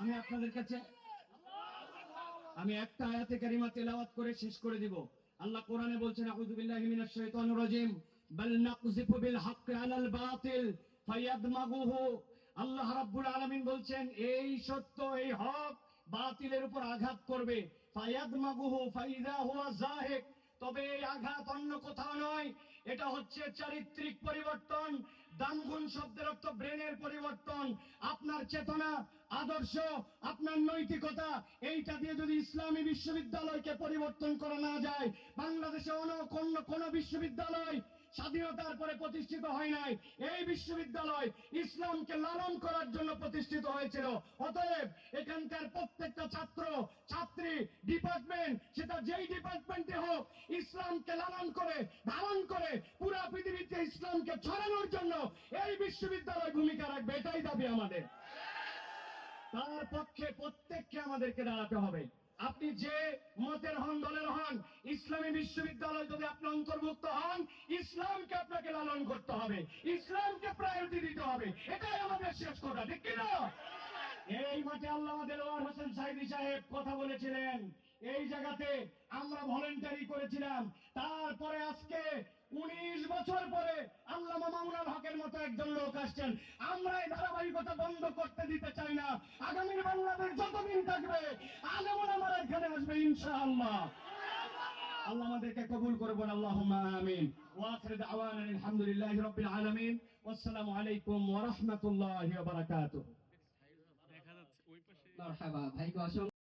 আমি আপনাদের কাছে আমি একটা আয়াতে কারিমা তেলাওয়াত করে শেষ করে দিব। আল্লাহ কোরআনে বলছেন, আউযু বিল্লাহি মিনাশ শাইতানির রাজিম। বাল নাকযিফু বিল হাক্কি আলাল বাতিল ফায়াদমাগুহু। আল্লাহ রাব্বুল আলামিন বলছেন, এই সত্য, এই হক বাতিলের উপর আঘাত করবে। ফায়াদমাগুহু ফাইদা হুয়া জাহিক তবে এই আঘাত অন্য কোথাও নয় এটা হচ্ছে চারিত্রিক পরিবর্তন দামগুন শব্দের অর্থ ব্রেনের পরিবর্তন। আপনার চেতনা, আদর্শ, আপনার নৈতিকতা, এইটা দিয়ে যদি ইসলামী বিশ্ববিদ্যালয়কে পরিবর্তন করা না যায়, বাংলাদেশে অন্য কোন বিশ্ববিদ্যালয় স্বাধীনতার পরে প্রতিষ্ঠিত হয় নাই। এই বিশ্ববিদ্যালয় ইসলামকে লালন করার জন্য প্রতিষ্ঠিত হয়েছিল। অতএব এখানকার প্রত্যেকটা ছাত্র, ছাত্রী, ডিপার্টমেন্ট, সেটা যেই ডিপার্টমেন্টে হোক, ইসলামকে লালন করে, ধারণ করে, পুরা পৃথিবীতে ইসলামকে ছড়ানোর জন্য এই বিশ্ববিদ্যালয় ভূমিকা রাখবে, এটাই দাবি আমাদের। তার পক্ষে প্রত্যেককে আমাদেরকে দাঁড়াতে হবে। আপনি যে মতের হন, দলের হন, ইসলামী বিশ্ববিদ্যালয় যদি আপনি অন্তর্ভুক্ত হন, ইসলামকে আপনাকে লালন করতে হবে, ইসলামকে প্রায়োরিটি দিতে হবে, এটাই আমাদের শেষ কথা, ঠিক কিনা? এই মাঠে আল্লাহ দেলোয়ার হোসেন সাইদি সাহেব কথা বলেছিলেন, এই জায়গাতে আমরা ভলেন্টারি করেছিলাম, তারপরে আজকে উনিশ বছর পরে আল্লাহ মামুনাল হকের মতো একজন লোক আসছেন, আমরা এই ধারাবাহিকতা বন্ধ করতে দিতে চাই না, আগামীর বাংলাদেশ থাকবে আলেমন আমার এখানে আসবে ইনশাআল্লাহ। আল্লাহ আমাদেরকে কবুল করবেন আল্লাহুম্মা আমিন। ওয়া আখির দাওয়ানা আলহামদুলিল্লাহি রাব্বিল আলামিন। ওয়াসসালামু আলাইকুম ওয়া রাহমাতুল্লাহি ওয়া বারাকাতুহু। দেখা যাচ্ছে ওই পাশে মারহাবা অসংখ্য